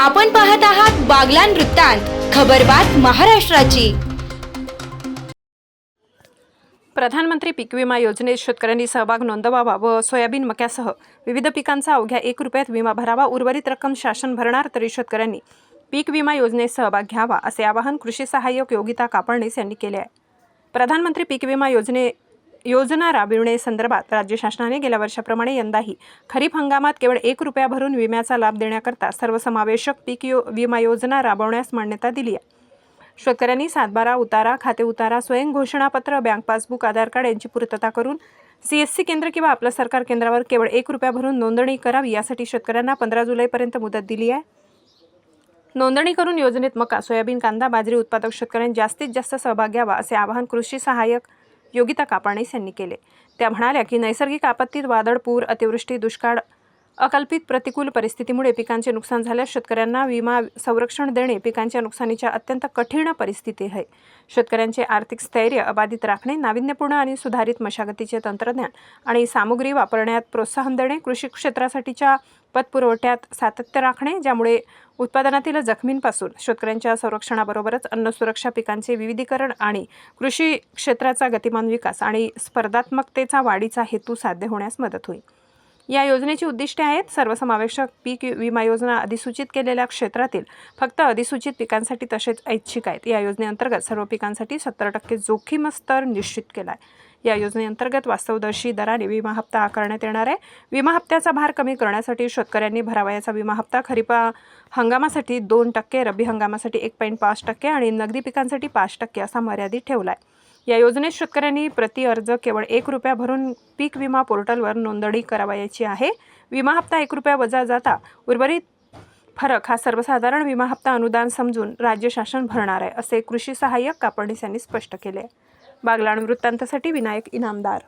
आपण पाहत आहात बागलान वृत्तांत खबरबात महाराष्ट्राची. प्रधानमंत्री पीक विमा योजनेत शेतकऱ्यांनी सहभाग नोंदवावा व सोयाबीन मक्यासह विविध पिकांचा अवघ्या एक रुपयात विमा भरावा उर्वरित रक्कम शासन भरणार तरी शेतकऱ्यांनी पीक विमा योजनेत सहभाग घ्यावा असे आवाहन कृषी सहाय्यक योगिता कापडणीस यांनी केले आहे. प्रधानमंत्री पीक विमा योजने योजना राबविण्यासंदर्भात राज्य शासनाने गेल्या वर्षाप्रमाणे यंदाही खरीप हंगामात केवळ एक रुपया भरून विम्याचा लाभ देण्याकरता सर्वसमावेशक पीक यो विमा योजना राबवण्यास मान्यता दिली आहे. शेतकऱ्यांनी सातबारा उतारा खाते उतारा स्वयं घोषणापत्र बँक पासबुक आधार कार्ड यांची पूर्तता करून सी एस सी केंद्र किंवा आपलं सरकार केंद्रावर केवळ एक रुपया भरून नोंदणी करावी यासाठी शेतकऱ्यांना पंधरा जुलैपर्यंत मुदत दिली आहे. नोंदणी करून योजनेत मका सोयाबीन कांदा बाजरी उत्पादक शेतकऱ्यांनी जास्तीत जास्त सहभाग घ्यावा असे आवाहन कृषी सहाय्यक योगिता कापाणीस यांनी केले. त्या म्हणाल्या की नैसर्गिक आपत्तीत वादळ पूर अतिवृष्टी दुष्काळ अकल्पित प्रतिकूल परिस्थितीमुळे पिकांचे नुकसान झाल्यास शेतकऱ्यांना विमा संरक्षण देणे पिकांच्या नुकसानीच्या अत्यंत कठीण परिस्थिती आहे. शेतकऱ्यांचे आर्थिक स्थैर्य अबाधित राखणे नाविन्यपूर्ण आणि सुधारित मशागतीचे तंत्रज्ञान आणि सामुग्री वापरण्यात प्रोत्साहन देणे कृषी क्षेत्रासाठीच्या पतपुरवठ्यात सातत्य राखणे ज्यामुळे उत्पादनातील जखमींपासून शेतकऱ्यांच्या संरक्षणाबरोबरच अन्न सुरक्षा पिकांचे विविधीकरण आणि कृषी क्षेत्राचा गतिमान विकास आणि स्पर्धात्मकतेचा वाढीचा हेतू साध्य होण्यास मदत होईल. या योजनेची उद्दिष्टे आहेत. सर्वसमावेशक पीक विमा योजना अधिसूचित केलेल्या क्षेत्रातील फक्त अधिसूचित पिकांसाठी तसेच ऐच्छिक आहेत. या योजनेअंतर्गत सर्व पिकांसाठी सत्तर टक्के जोखीम स्तर निश्चित केला आहे या योजनेअंतर्गत वास्तवदर्शी दराने विमा हप्ता आकारण्यात येणार आहे. विमा हप्त्याचा भार कमी करण्यासाठी शेतकऱ्यांनी भरावयाचा विमा हप्ता खरीपा हंगामासाठी दोन टक्के रब्बी हंगामासाठी एक पॉईंट पाच टक्के आणि नगदी पिकांसाठी पाच टक्के असा मर्यादित ठेवला आहे या योजनेत शेतकऱ्यांनी प्रति अर्ज केवळ एक रुपया भरून पीक विमा पोर्टलवर नोंदणी करावयाची आहे. विमा हप्ता एक रुपया वजा जाता उर्वरित फरक हा सर्वसाधारण विमा हप्ता अनुदान समजून राज्य शासन भरणार आहे असे कृषी सहाय्यक कापडणीस यांनी स्पष्ट केले. बागलाण वृत्तांतासाठी विनायक इनामदार.